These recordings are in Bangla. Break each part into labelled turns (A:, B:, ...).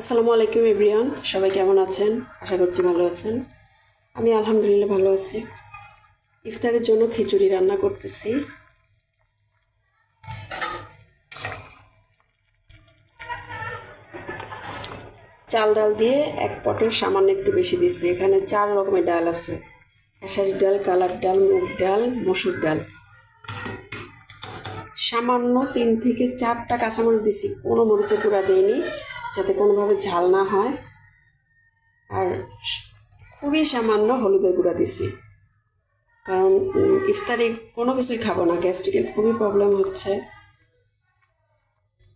A: আসসালামু আলাইকুম, এভরিওয়ান। সবাই কেমন আছেন? আশা করছি ভালো আছেন। আমি আলহামদুলিল্লাহ ভালো আছি। ইফতারের জন্য খিচুড়ি রান্না করতেছি। চাল ডাল দিয়ে এক পটের সামান্য একটু বেশি দিচ্ছি এখানে চার রকমের ডাল আছে। খেসারি ডাল, কালার ডাল, মুগ ডাল, মসুর ডাল। সামান্য তিন থেকে চারটা কাঁচামরিচ দিছি। কোনো মরিচে গুঁড়া দিইনি। যাতে কোনোভাবে ঝাল না হয়। আর খুবই সামান্য হলুদের গুঁড়া দিছি। কারণ ইফতারে কোনো কিছুই খাব না, গ্যাস্ট্রিকের খুবই প্রবলেম হচ্ছে।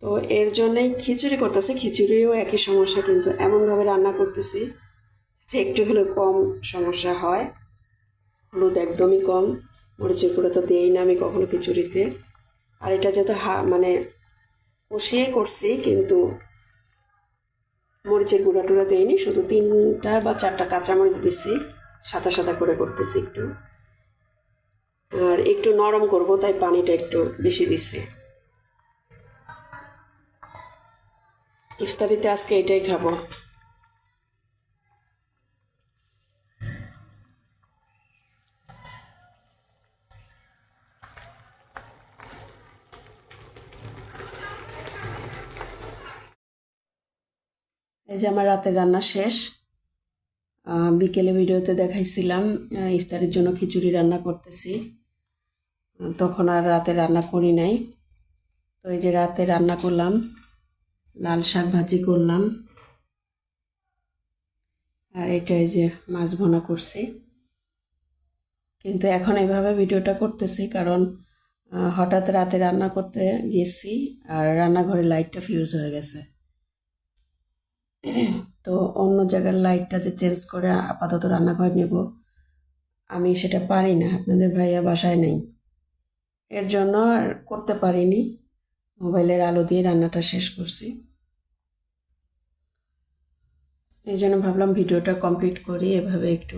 A: তো এর জন্যই খিচুড়ি করতেছি, খিচুড়িও একই সমস্যা, কিন্তু এমনভাবে রান্না করতেছি একটু হলেও কম সমস্যা হয়। হলুদ একদমই কম, মরিচের গুঁড়ো তো দিই না আমি কখনো খিচুড়িতে। আর এটা যেহেতু হা মানে কষিয়ে করছি, কিন্তু মরিচের গুঁড়া টুড়া দেয়নি শুধু তিনটা বা চারটা কাঁচামরিচ দিছি, সাদা সাদা করে করতেছি একটু। আর একটু নরম করব, তাই পানিটা একটু বেশি দিচ্ছি ইফতারিতে আজকে এটাই খাব। এই যে আমার রাতের রান্না শেষ বিকেলে ভিডিওতে দেখাইছিলাম ইফতারের জন্য খিচুড়ি রান্না করতেছি। তখন আর রাতে রান্না করি নাই। তো এই যে রাতে রান্না করলাম, লাল শাক ভাজি করলাম। আর এটা এই যে মাছ ভোনা করছি। কিন্তু এখন এভাবে ভিডিওটা করতেছি কারণ হঠাৎ রাতে রান্না করতে গেছি আর রান্নাঘরে লাইটটা ফিউজ হয়ে গেছে। তো অন্য জায়গার লাইটটা যে চেঞ্জ করে আপাতত রান্নাঘর নেব, আমি সেটা পারি না। আপনাদের ভাইয়া বাসায় নেই। এর জন্য আর করতে পারিনি। মোবাইলের আলো দিয়ে রান্নাটা শেষ করছি। এই জন্য ভাবলাম ভিডিওটা কমপ্লিট করি, এভাবে একটু।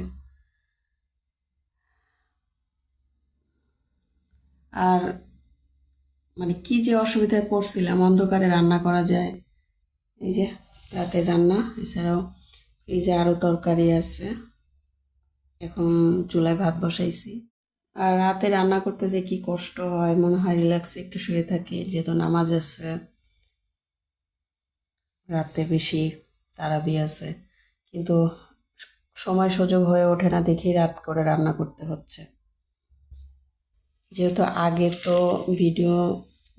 A: আর মানে কি যে অসুবিধায় পড়ছিলাম, অন্ধকারে রান্না করা যায়, এই যে রাতের রান্না, এছাড়াও ফ্রিজে আরও তরকারি আছে, এখন চুলায় ভাত বসাইছি। আর রাতে রান্না করতে যে কি কষ্ট হয়, মনে হয় রিল্যাক্সে একটু শুয়ে থাকি, যেহেতু নামাজ আছে, রাতে বেশি তারাবি আছে, কিন্তু সময় সুযোগ হয়ে ওঠে না দেখি রাত করে রান্না করতে হচ্ছে। যেহেতু আগে তো ভিডিও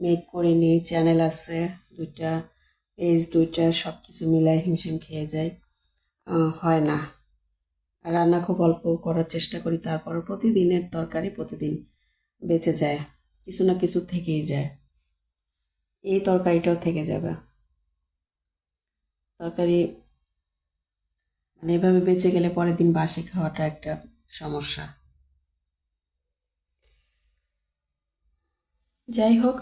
A: মেক করিনি চ্যানেল আছে, দুইটা পেজ দুইটা সব কিছু মিলাই হিমশিম খেয়ে যায়। হয় না। রান্না খুব অল্প করার চেষ্টা করি তারপর প্রতিদিনের তরকারি প্রতিদিন বেঁচে যায়, কিছু না কিছু থেকেই যায়। এই তরকারিটাও থেকে যাবে। তরকারি মানে এভাবে বেঁচে গেলে পরের দিন বাসি খাওয়াটা একটা সমস্যা। যাই হোক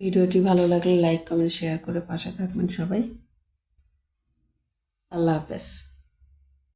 A: ভিডিওটি ভালো লাগলে লাইক কমেন্ট শেয়ার করে পাশে থাকবেন সবাই। আল্লাহ হাফেজ।